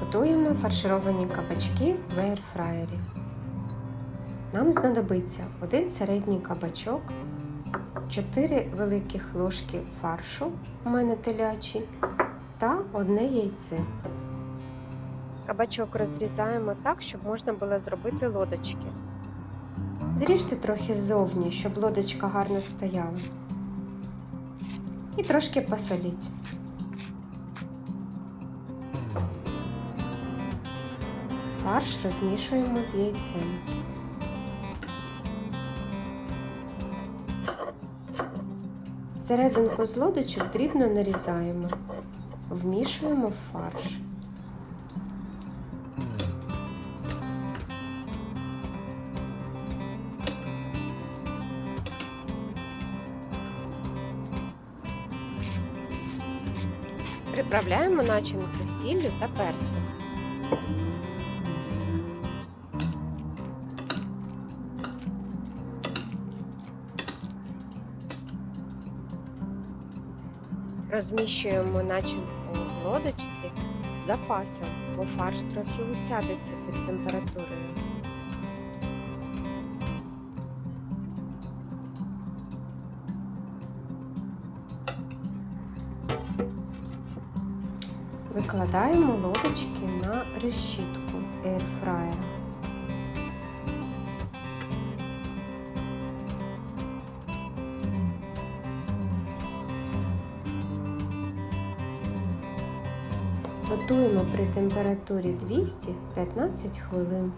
Готуємо фаршировані кабачки в ейрфраєрі. Нам знадобиться один середній кабачок, 4 великих ложки фаршу, у мене телячий, та одне яйце. Кабачок розрізаємо так, щоб можна було зробити лодочки. Зріжте трохи ззовні, щоб лодочка гарно стояла. І трошки посоліть. Фарш розмішуємо з яйцем. Серединку з лодочок дрібно нарізаємо, вмішуємо в фарш. Приправляємо начинку сіллю та перцем. Розміщуємо начинку в лодочці з запасом, бо фарш трохи усядеться під температурою. Викладаємо лодочки на решітку ейрфраєра. Готуємо при температурі 215 хвилин.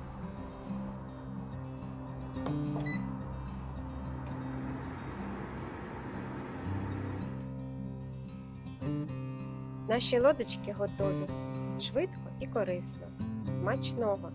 Наші лодочки готові швидко і корисно. Смачного!